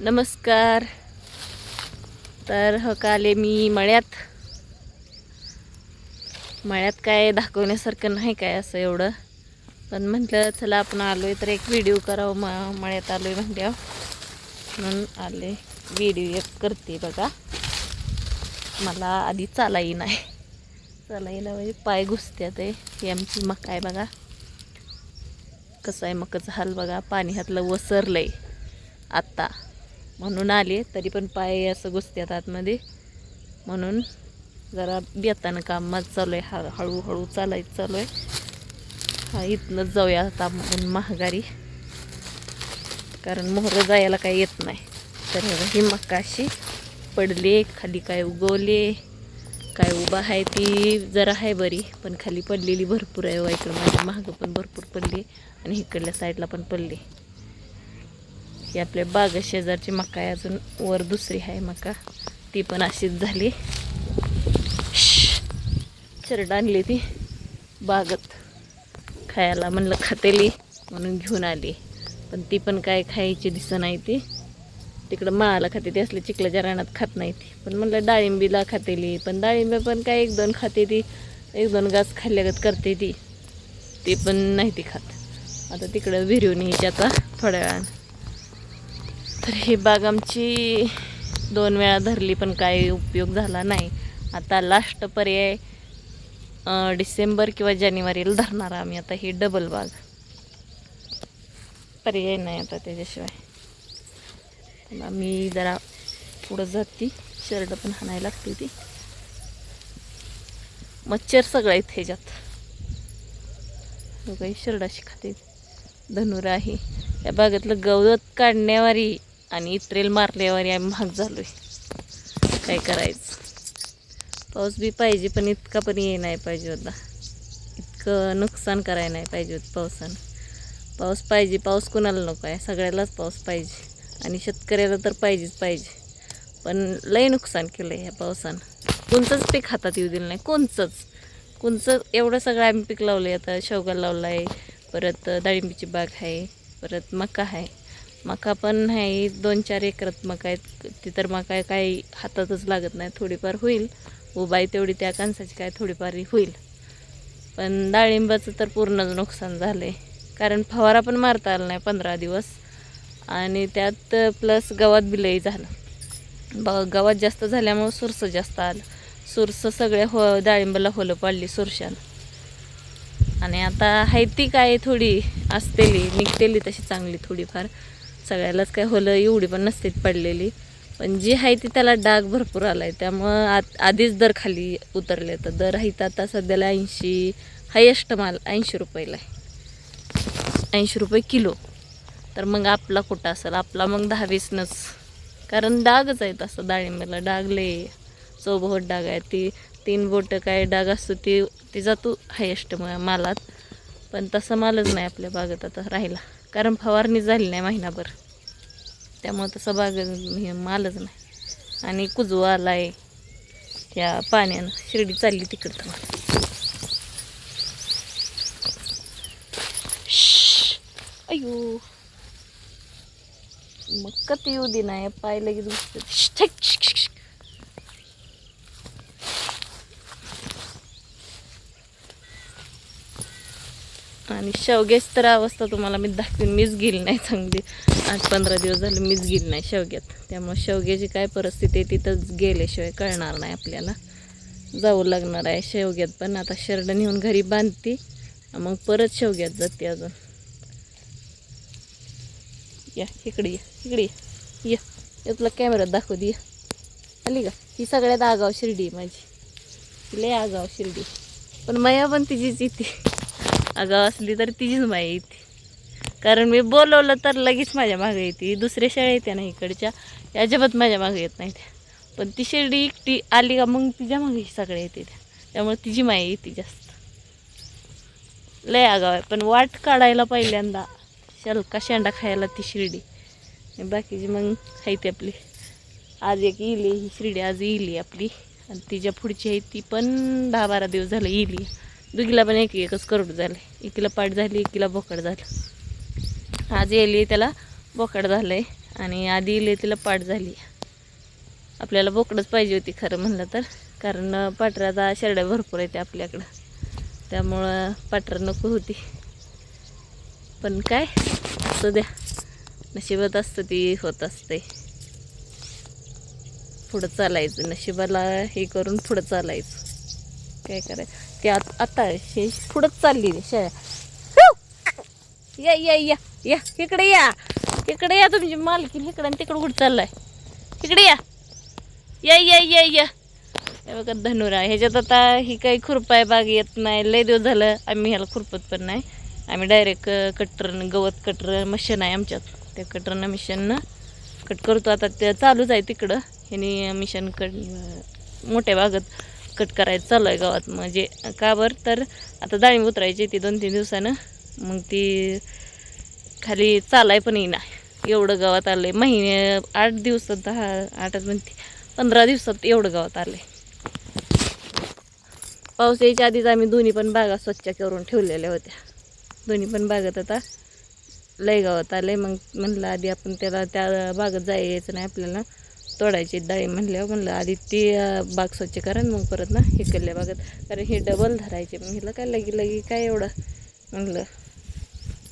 नमस्कार. तर हो ह काले मी मळ्यात. मळ्यात काय दाखवण्यासारखं नाही काय असं एवढं. पण म्हटलं चला आपण आलो आहे तर एक व्हिडिओ करावं म मळ्यात आलो आहे म्हटल्यावर म्हणून आले. व्हिडिओ एक करते बघा. मला आधी चालाही नाही चालायला म्हणजे पाय घुसत्यात आहे. ही आमची मका आहे बघा. कसं आहे मकाचं हाल बघा. पाणी हातलं वसरलं आहे आत्ता म्हणून आले तरी पण पाय असं घुसत्यात आतमध्ये. म्हणून जरा बेतानं काम माझं चालू आहे हा हळूहळू चालायचं चालू आहे हा इथनंच जाऊया आता आपण महागारी. कारण मोहरं जायला काय येत नाही. तर ही मका अशी पडले खाली काय उगवले काय उभा आहे ती जरा आहे बरी पण खाली पडलेली भरपूर आहे हो, वाईकडं माझ्या महागं पण भरपूर पडली आणि इकडल्या साईडला पण पडली. ही आपल्या बाग शेजारची मका आहे. अजून वर दुसरी आहे मका. ती पण अशीच झाली. चरड आणली ती. बागत खायला म्हणलं खातेली म्हणून घेऊन आली. पण ती पण काय खायची दिसत नाही ती. तिकडं माळाला खाते ती असले चिखलाच्या रानात खात नाही ती. पण म्हणलं डाळिंबीला खातेली. पण डाळिंबी पण काय एक दोन खाते ती. एक दोन घास खाल्ल्यागत करते ती. ती पण नाही ती खात. आता तिकडं विहिरून यायची आता थोड्या वेळानं. तर ही बाग आमची दोन वेळा धरली पण काही उपयोग झाला नाही. आता लास्ट पर्याय डिसेंबर किंवा जानेवारीला धरणार आम्ही. आता ही डबल बाग. पर्याय नाही आता त्याच्याशिवाय. मी आम्ही जरा पुढं जाती. शर्ट पण हाणायला लागते ती. मच्छर सगळं आहेत ह्याच्यात. काही अशी खाते. धनुरा आहे. या बागेतलं गवत काढण्यावारी आणि इत्रेल मारल्यावर आम्ही महाग झालो आहे काय करायचं? पाऊस बी पाहिजे पण इतका पण ये नाही पाहिजे होता. इतकं नुकसान करायला नाही पाहिजे होतं पावसानं. पाऊस पाहिजे पाऊस कोणाला नको आहे? सगळ्यालाच पाऊस पाहिजे. आणि शेतकऱ्याला तर पाहिजेच पाहिजे. पण लय नुकसान केलं आहे ह्या पावसानं. कोणतंच पीक हातात येऊ दिलं नाही. कोणचंच कोणचं एवढं सगळं आम्ही पीक लावलं आहे आता शेवगा लावला आहे परत डाळिंबीची बाग आहे परत मका आहे. मका पण आहे दोन चार एकरात मका आहेत. ती तर मका काही हातातच लागत नाही थोडीफार होईल. उबाई तेवढी त्या कणसाची काय थोडीफार होईल. पण डाळिंबाचं तर पूर्णच नुकसान झालं आहे कारण फवारा पण मारता आला नाही पंधरा दिवस. आणि त्यात प्लस गवात बिलही झालं. ब गवात जास्त झाल्यामुळं सुरसं जास्त आलं. सुरसं सगळ्या हो डाळिंबाला होलं पाडली सुरशानं. आणि आता आहे ती काय थोडी असतेली निघतेली तशी चांगली थोडीफार. सगळ्यालाच काय होलं एवढी पण नसते पडलेली. पण जी आहे ती त्याला डाग भरपूर आला आहे त्यामुळं आत आधीच दर खाली उतरले तर दर आहे तर आता सध्याला ऐंशी हायेस्ट माल ऐंशी रुपयाला आहे. ऐंशी रुपये किलो. तर मग आपला कुठं असेल? आपला मग दहा वीसनंच कारण डागच आहे तसं डाळिंबाला डाग लय डाग आहे. ती तीन बोटं काय डाग असतो ती ती जातो हायेस्ट मालात. पण तसं मालच नाही आपल्या बागेत आता राहिला कारण फवारणी झाली नाही महिनाभर. त्यामुळं तसं बाग हे मालच नाही. आणि कुजवा आला आहे त्या पाण्यानं शिर्डी चालली तिकडं. तर अयो मग कधी येऊ दे नाही पाय लगेच आणि शेवग्याची तर अवस्था तुम्हाला मी दाखवीन. मीच गेली नाही चांगली. आठ पंधरा दिवस झाले मीच गेली नाही शेवग्यात. त्यामुळे शेवग्याची काय परिस्थिती आहे तिथंच गेल्याशिवाय कळणार नाही आपल्याला. जाऊ लागणार आहे शेवग्यात पण. आता शेरड नेऊन घरी बांधते. मग परत शेवग्यात जाते अजून. या इकडे ये इकडे ये. ये तुला कॅमेऱ्यात दाखव दे. आली का? ही सगळ्यात आगाव शिर्डी आहे माझी. लय आगाव शिर्डी. पण मया पण तिचीच येते अगं असली तर तिचीच माया येते कारण मी बोलवलं तर लगेच माझ्या मागे येते. दुसऱ्या शाळा येते ना इकडच्या या अजिबात माझ्या मागे येत नाही त्या पण ती शिर्डी एकटी आली का मग तिच्यामागे सगळ्या येते त्या त्यामुळे तिची माया येते जास्त. लय आगाव आहे. पण वाट काढायला पहिल्यांदा शलका शेंडा खायला ती शिर्डी. बाकीची मग आहे ती आपली. आज एक इली ही शिर्डी आज इली आपली. आणि तिच्या पुढची आहे ती पण दहा बारा दिवस झालं इली. दुगीला पण एक एकच करोड झालं. एकीला पाठ झाली एकीला बोकड झालं. आज येली त्याला बोकड झालं आहे आणि आधी इले तिला पाठ झाली. आपल्याला बोकडच पाहिजे होती खरं म्हणलं तर. कारण पाटराचा शेरड्या भरपूर येते आपल्याकडं. त्यामुळं पाटर नको होती. पण काय? असं द्या. नशिबात असतं ती होत असते पुढं चालायचं. नशिबाला हे करून पुढं चालायचं. काय करायचं? ते आता शे पुढंच चालली रे शेळ्या या या या या इकडे या. इकडे या तुमची मालकी इकडे आणि तिकडे कुठं चाललाय? इकडे या. या या या या. हे बघा धनुरा ह्याच्यात आता ही काही खुरपाय बाग येत नाही. लय दिवस झालं आम्ही ह्याला खुरपत पण नाही. आम्ही डायरेक्ट कटरनं गवत कटर मशीन आहे आमच्यात. त्या कटरनं मिशननं कट करतो. आता ते चालूच आहे तिकडं. ह्यानी मिशन कट मोठ्या बागत कट करायचं चालू आहे गावात. म्हणजे का बरं? तर आता डाळिंब उतरायची ती दोन तीन दिवसानं. मग ती खाली चालाय पण येईना. एवढं गावात आलं आहे महिने आठ दिवसात दहा आठच म्हणते पंधरा दिवसात एवढं गावात आलं आहे पाऊस यायच्या आधीच आम्ही दोन्ही पण बागा स्वच्छ करून ठेवलेल्या होत्या. दोन्ही पण बागेत आता लय गावात आलं आहे मग म्हणलं आधी आपण त्याला त्या बागेत जायचं नाही आपल्याला. तोडायची डाळी म्हणल्यावर म्हणलं आधी ती बाग स्वच्छ करा मग परत ना इकडल्या बागात. कारण हे डबल धरायचे. मग हिला काय लगी लगी काय एवढं? म्हणलं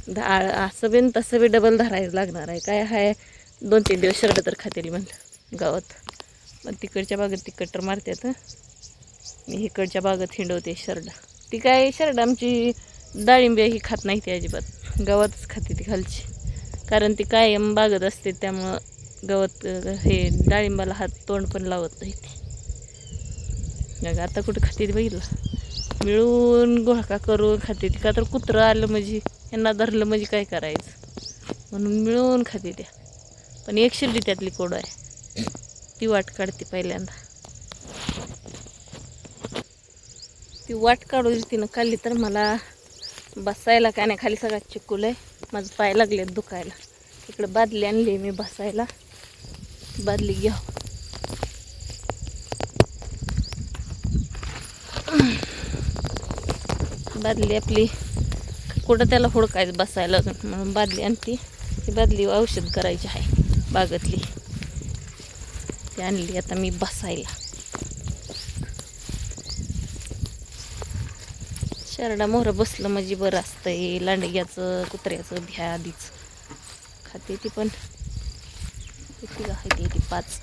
धा असं बी तसं बी डबल धरायला लागणार आहे. काय आहे दोन तीन दिवस शर्ट तर खातेली म्हणलं गावात. मग तिकडच्या बागेत ती कटर मारतात मी इकडच्या बागेत हिंडवते शरडा ती काय शरडा आमची डाळिंबी ही खात नाही ती अजिबात. गावातच खाते ती खालची. कारण ती कायम बागत असते त्यामुळं गवत हे डाळिंबाला हात तोंड पण लावत नाही. ती मग आता कुठं खाते बघितलं मिळून गोळका करून खाते ती का तर कुत्रं आलं म्हणजे यांना धरलं म्हणजे काय करायचं? म्हणून मिळून खाते त्या. पण एक शिर्डी त्यातली कोड आहे. ती वाट काढते पहिल्यांदा. ती वाट काढून तिनं काढली तर मला बसायला काय नाही. खाली सगळा चिकूल आहे माझं पाय लागले दुखायला. इकडं बादली आणली मी बसायला. बादली घ्या बादली आपली. कुठं त्याला हुडकायचं बसायला अजून? म्हणून बादली आणती ती बादली औषध करायची आहे बागातली. ती आणली आता मी बसायला. शरडा मोहरं बसलं म्हणजे बरं असतंय. लांडग्याचं कुत्र्याचं भ्या आधीच खाते ती पण. किती आहे ती पाच.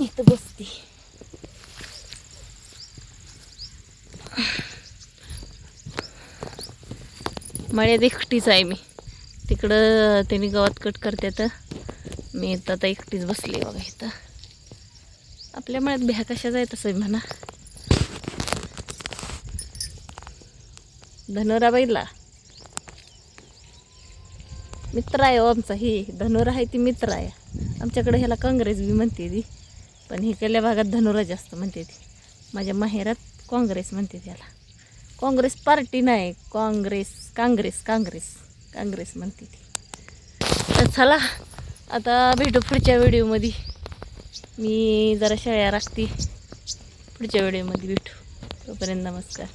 इथं बसती. मळ्यात एकटीच आहे मी. तिकडं त्यांनी गवत कट करते तर मी इथं आता एकटीच बसली बघा इथं. आपल्या मळ्यात भ्या कशा जाय तसं म्हणा. धनोराबाईला मित्र आहे ओ आमचा ही धनुरा आहे ती मित्र आहे. आमच्याकडे ह्याला काँग्रेस बी म्हणते ती. पण इकडल्या भागात धनुरा जास्त म्हणते ती. माझ्या माहेरात काँग्रेस म्हणते त्याला. काँग्रेस पार्टी नाही काँग्रेस काँग्रेस काँग्रेस काँग्रेस म्हणते ती. तर चला आता भेटू पुढच्या व्हिडिओमध्ये. मी जरा शाळ्या राखते. पुढच्या व्हिडिओमध्ये भेटू. तोपर्यंत नमस्कार.